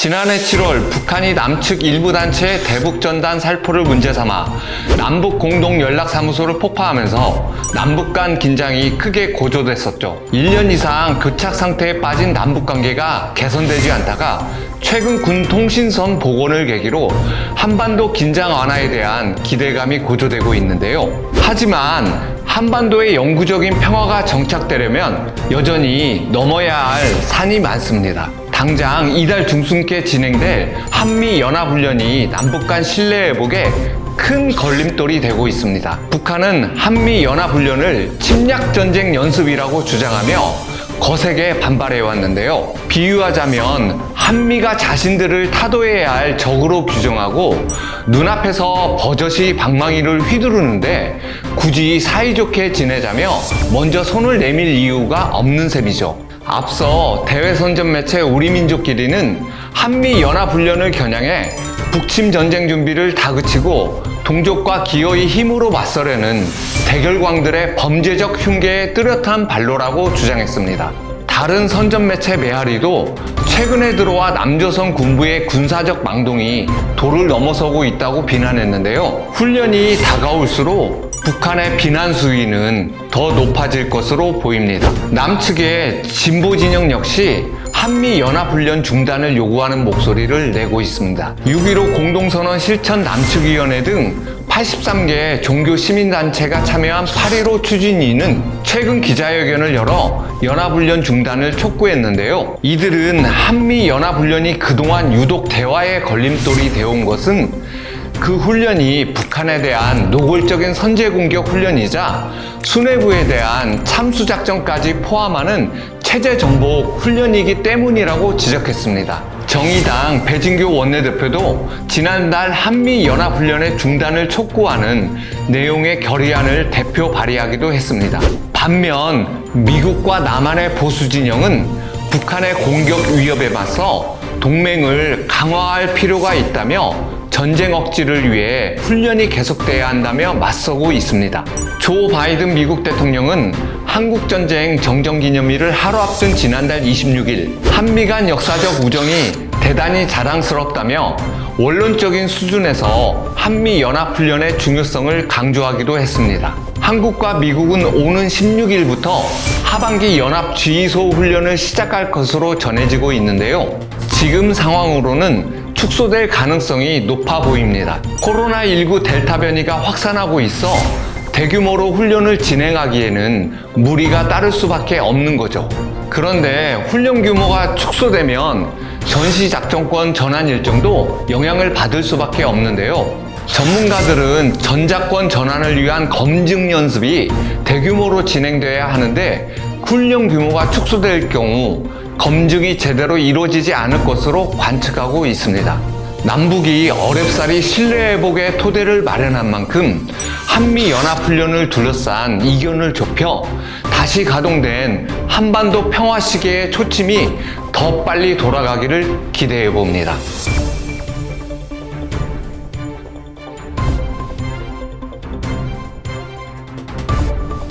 지난해 7월 북한이 남측 일부 단체의 대북 전단 살포를 문제 삼아 남북 공동 연락사무소를 폭파하면서 남북 간 긴장이 크게 고조됐었죠. 1년 이상 교착 상태에 빠진 남북 관계가 개선되지 않다가 최근 군 통신선 복원을 계기로 한반도 긴장 완화에 대한 기대감이 고조되고 있는데요. 하지만 한반도의 영구적인 평화가 정착되려면 여전히 넘어야 할 산이 많습니다. 당장 이달 중순께 진행될 한미 연합훈련이 남북 간 신뢰 회복에 큰 걸림돌이 되고 있습니다. 북한은 한미 연합훈련을 침략 전쟁 연습이라고 주장하며 거세게 반발해 왔는데요. 비유하자면 한미가 자신들을 타도해야 할 적으로 규정하고 눈앞에서 버젓이 방망이를 휘두르는데 굳이 사이좋게 지내자며 먼저 손을 내밀 이유가 없는 셈이죠. 앞서 대외 선전 매체 우리 민족끼리는 한미 연합 훈련을 겨냥해 북침 전쟁 준비를 다그치고 동족과 기어이 힘으로 맞서려는 대결광들의 범죄적 흉계에 뚜렷한 발로라고 주장했습니다. 다른 선전 매체 메아리도 최근에 들어와 남조선 군부의 군사적 망동이 도를 넘어서고 있다고 비난했는데요. 훈련이 다가올수록 북한의 비난 수위는 더 높아질 것으로 보입니다. 남측의 진보 진영 역시 한미 연합훈련 중단을 요구하는 목소리를 내고 있습니다. 6.15 공동선언 실천 남측위원회 등 83개 종교 시민단체가 참여한 8.15 추진위는 최근 기자회견을 열어 연합훈련 중단을 촉구했는데요. 이들은 한미 연합훈련이 그동안 유독 대화의 걸림돌이 되어온 것은 그 훈련이 북한에 대한 노골적인 선제 공격 훈련이자 수뇌부에 대한 참수 작전까지 포함하는 체제 정복 훈련이기 때문이라고 지적했습니다. 정의당 배진교 원내대표도 지난달 한미 연합 훈련의 중단을 촉구하는 내용의 결의안을 대표 발의하기도 했습니다. 반면 미국과 남한의 보수 진영은 북한의 공격 위협에 맞서 동맹을 강화할 필요가 있다며 전쟁 억지를 위해 훈련이 계속돼야 한다며 맞서고 있습니다. 조 바이든 미국 대통령은 한국전쟁 정전기념일을 하루 앞둔 지난달 26일 한미 간 역사적 우정이 대단히 자랑스럽다며 원론적인 수준에서 한미 연합훈련의 중요성을 강조하기도 했습니다. 한국과 미국은 오는 16일부터 하반기 연합 지휘소 훈련을 시작할 것으로 전해지고 있는데요. 지금 상황으로는 축소될 가능성이 높아 보입니다. 코로나19 델타 변이가 확산하고 있어 대규모로 훈련을 진행하기에는 무리가 따를 수밖에 없는 거죠. 그런데 훈련 규모가 축소되면 전시작전권 전환 일정도 영향을 받을 수밖에 없는데요. 전문가들은 전자권 전환을 위한 검증 연습이 대규모로 진행돼야 하는데 훈련 규모가 축소될 경우 검증이 제대로 이루어지지 않을 것으로 관측하고 있습니다. 남북이 어렵사리 신뢰 회복의 토대를 마련한 만큼 한미 연합훈련을 둘러싼 이견을 좁혀 다시 가동된 한반도 평화 시계의 초침이 더 빨리 돌아가기를 기대해 봅니다.